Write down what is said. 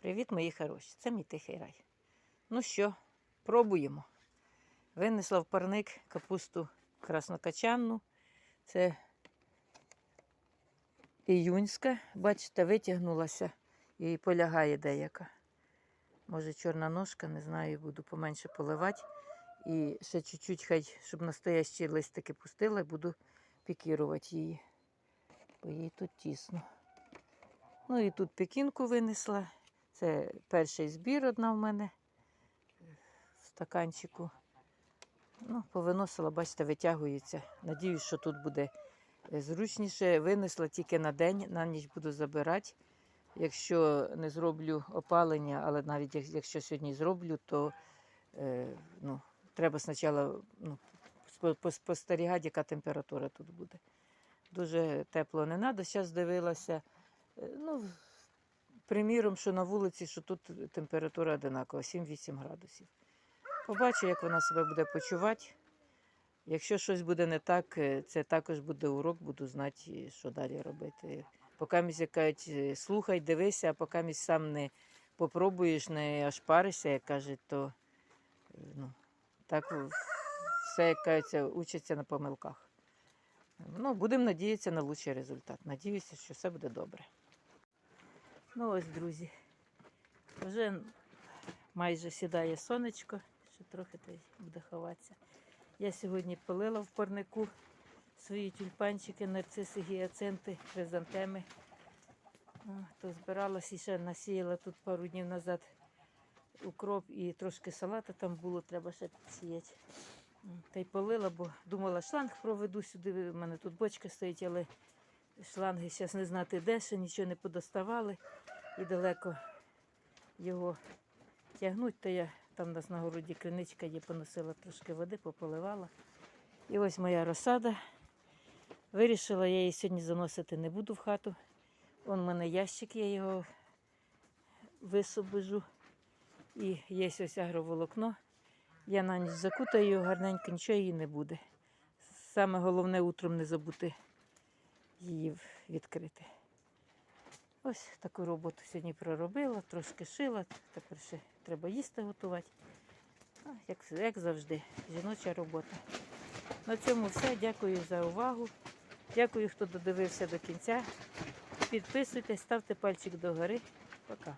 Привіт, мої хороші. Це мій тихий рай. Ну що, пробуємо. Винесла в парник капусту краснокачанну. Це іюнська. Бачите, витягнулася і полягає деяка. Може, чорна ножка, не знаю, буду поменше поливати. І ще чуть-чуть, хай, щоб настоящі листики пустила, буду пікірувати її. Бо їй тут тісно. Ну і тут пекінку винесла. Це перший збір одна в мене в стаканчику. Ну, повиносила, бачите, витягується. Надіюсь, що тут буде е, зручніше. Винесла тільки на день, на ніч буду забирати. Якщо не зроблю опалення, але навіть якщо сьогодні зроблю, то е, ну, треба спочатку ну, спостерігати, яка температура тут буде. Дуже тепло не треба. Зараз дивилася. е, Ну, приміром, що на вулиці, що тут температура одинакова, 7-8 градусів. Побачу, як вона себе буде почувати. Якщо щось буде не так, е, це також буде урок, буду знати, що далі робити. Поки місь кажуть, е, слухай, дивися, а поки місь сам не попробуєш, не аж паришся, як кажуть, то е, ну, так все, як кажеться, учиться на помилках. Ну, будемо надіятися на кращий результат. Надіюся, що все буде добре. Ну ось, друзі, вже майже сідає сонечко, ще трохи та буде ховатися. Я сьогодні полила в парнику свої тюльпанчики, нарциси, гіацинти, хризантеми. То збиралась і ще насіяла тут пару днів назад укроп і трошки салата там було, треба ще підсіяти. Та й полила, бо думала, шланг проведу сюди. У мене тут бочка стоїть, але шланги зараз не знати де, ще нічого не подоставали і далеко його тягнуть, то я там у нас на городі криничка є, поносила трошки води, пополивала. І ось моя розсада. Вирішила, я її сьогодні заносити не буду в хату. Вон у мене ящик, я його висобожу. І є ось агроволокно. Я на ніч закутаю гарненько, нічого її не буде. Саме головне утром не забути її відкрити. Ось таку роботу сьогодні проробила, трошки шила, тепер ще треба їсти готувати. Як, як завжди, жіноча робота. На цьому все. Дякую за увагу. Дякую, хто додивився до кінця. Підписуйтесь, ставте пальчик догори. Пока.